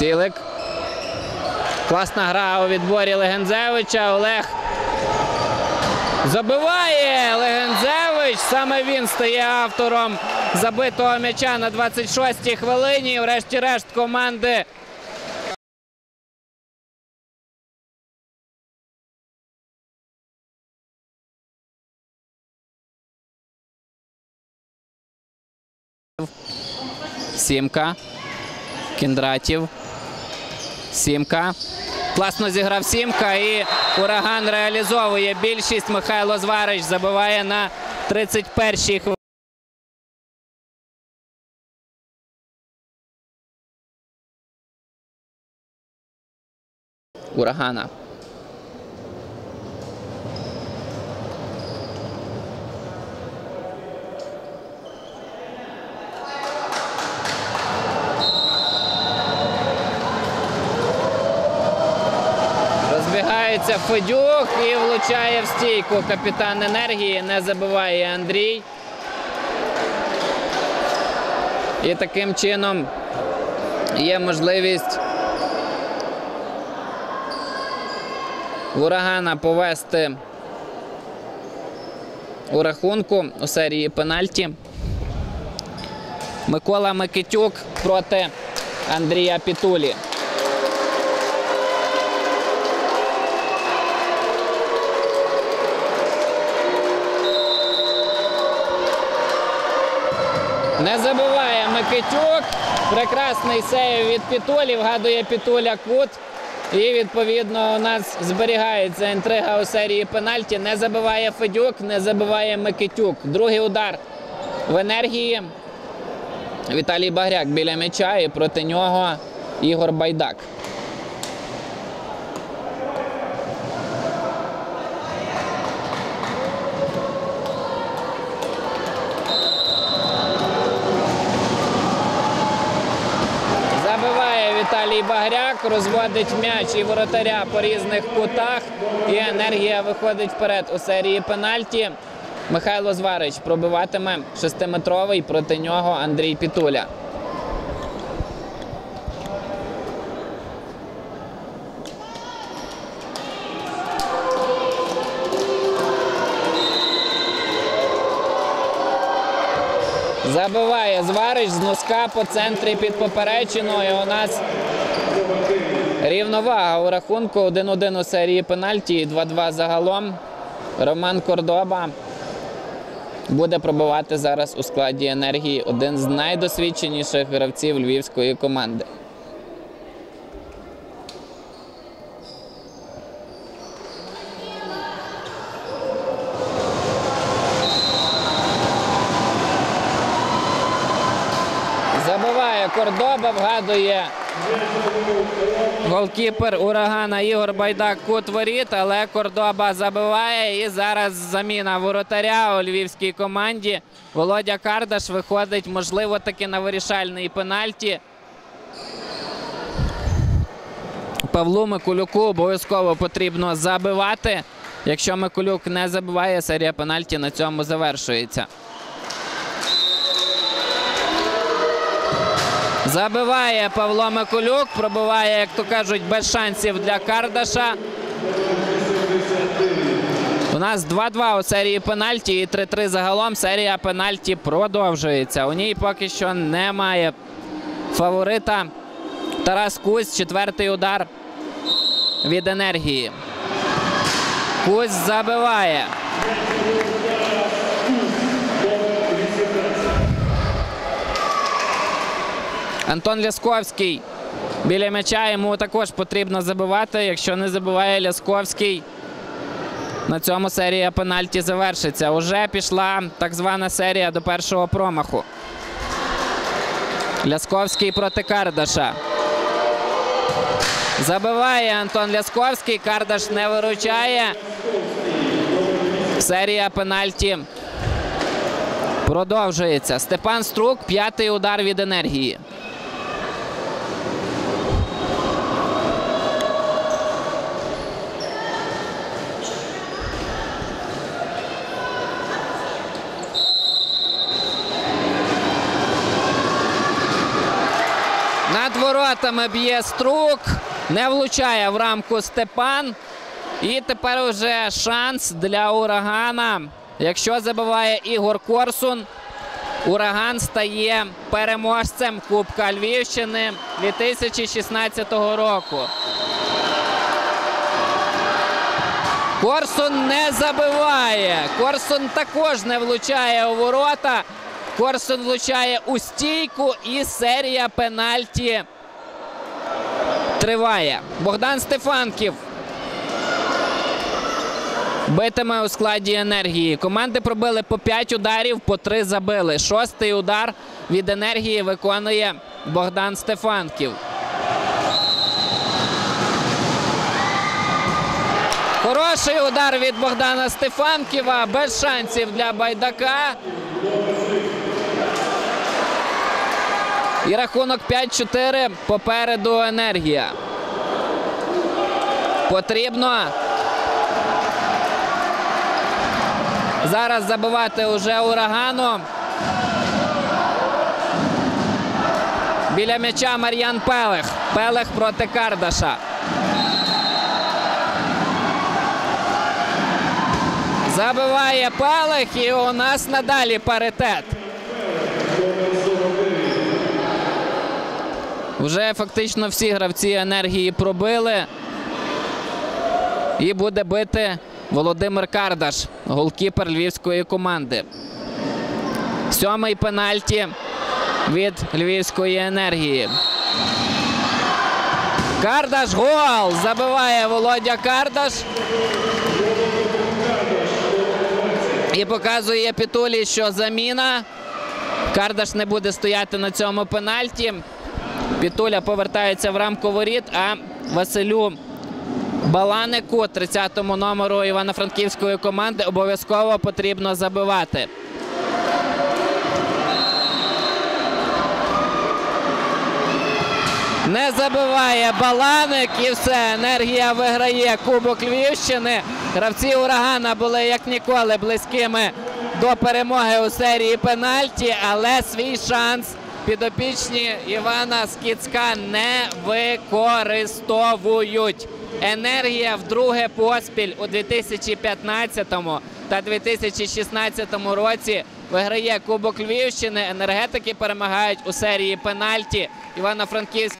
Цілик. Класна гра у відборі Легензевича. Олег забиває Легензевич. Саме він стає автором забитого м'яча на 26-й хвилині. Врешті-решт команди. Сімка. Кіндратів. Сімка. Класно зіграв Сімка і ураган реалізовує більшість. Михайло Зварич забиває на 31-й хвилині. Урагана. Розбігається Федюк і влучає в стійку. Капітан енергії не забиває Андрій. І таким чином є можливість урагана повести у рахунку у серії пенальті. Микола Микитюк проти Андрія Пітулі. Не забуває Микитюк. Прекрасний сейв від Пітулі. Вгадує Пітуля кут. І відповідно у нас зберігається інтрига у серії пенальті. Не забиває Федюк, не забиває Микитюк. Другий удар в енергії. Віталій Багряк біля м'яча і проти нього Ігор Байдак. Віталій Багряк, розводить м'яч і воротаря по різних кутах. І енергія виходить вперед у серії пенальті. Михайло Зварич пробиватиме шестиметровий проти нього Андрій Пітуля. Забиває Зварич з носка по центрі під поперечиною. У нас рівновага у рахунку 1-1 у серії пенальті і 2-2 загалом. Роман Кордоба буде пробивати зараз у складі енергії один з найдосвідченіших гравців львівської команди. Забиває Кордоба, вгадує голкіпер урагана Ігор Байдак кут воріт, але Кордоба забиває. І зараз заміна воротаря у львівській команді. Володя Кардаш виходить, можливо, таки на вирішальний пенальті. Павлу Микулюку обов'язково потрібно забивати. Якщо Микулюк не забиває, серія пенальті на цьому завершується. Забиває Павло Миколюк, пробиває, як то кажуть, без шансів для Кардаша. У нас 2-2 у серії пенальті і 3-3 загалом. Серія пенальті продовжується. У ній поки що немає фаворита. Тарас Кузь, четвертий удар від енергії. Кузь забиває. Антон Лясковський біля м'яча йому також потрібно забивати. Якщо не забиває Лясковський, на цьому серія пенальті завершиться. Уже пішла так звана серія до першого промаху. Лясковський проти Кардаша. Забиває Антон Лясковський. Кардаш не виручає. Серія пенальті продовжується. Степан Струк, п'ятий удар від енергії. Воротами б'є струк, не влучає в рамку Степан. І тепер вже шанс для урагана. Якщо забиває Ігор Корсун, ураган стає переможцем Кубка Львівщини 2016 року. Корсун не забиває. Корсун також не влучає у ворота. Корсун влучає у стійку і серія пенальті триває. Богдан Стефанків битиме у складі енергії. Команди пробили по 5 ударів, по 3 забили. Шостий удар від енергії виконує Богдан Стефанків. Хороший удар від Богдана Стефанківа. Без шансів для Байдака. І рахунок 5-4 попереду енергія. Потрібно зараз забивати уже урагану. Біля м'яча Мар'ян Пелех. Пелех проти Кардаша. Забиває Пелех і у нас надалі паритет. Вже фактично всі гравці енергії пробили. І буде бити Володимир Кардаш, голкіпер львівської команди. Сьомий пенальті від львівської енергії. Кардаш гол! Забиває Володя Кардаш. І показує Пітулі, що заміна. Кардаш не буде стояти на цьому пенальті. Пітуля повертається в рамку воріт, а Василю Баланику, 30-му номеру Івано-Франківської команди, обов'язково потрібно забивати. Не забиває Баланик і все. Енергія виграє Кубок Львівщини. Гравці урагана були як ніколи близькими до перемоги у серії пенальті, але свій шанс підопічні Івана Скіцька не використовують. Енергія вдруге поспіль у 2015 та 2016 році виграє Кубок Львівщини. Енергетики перемагають у серії пенальті. Івано-Франківськ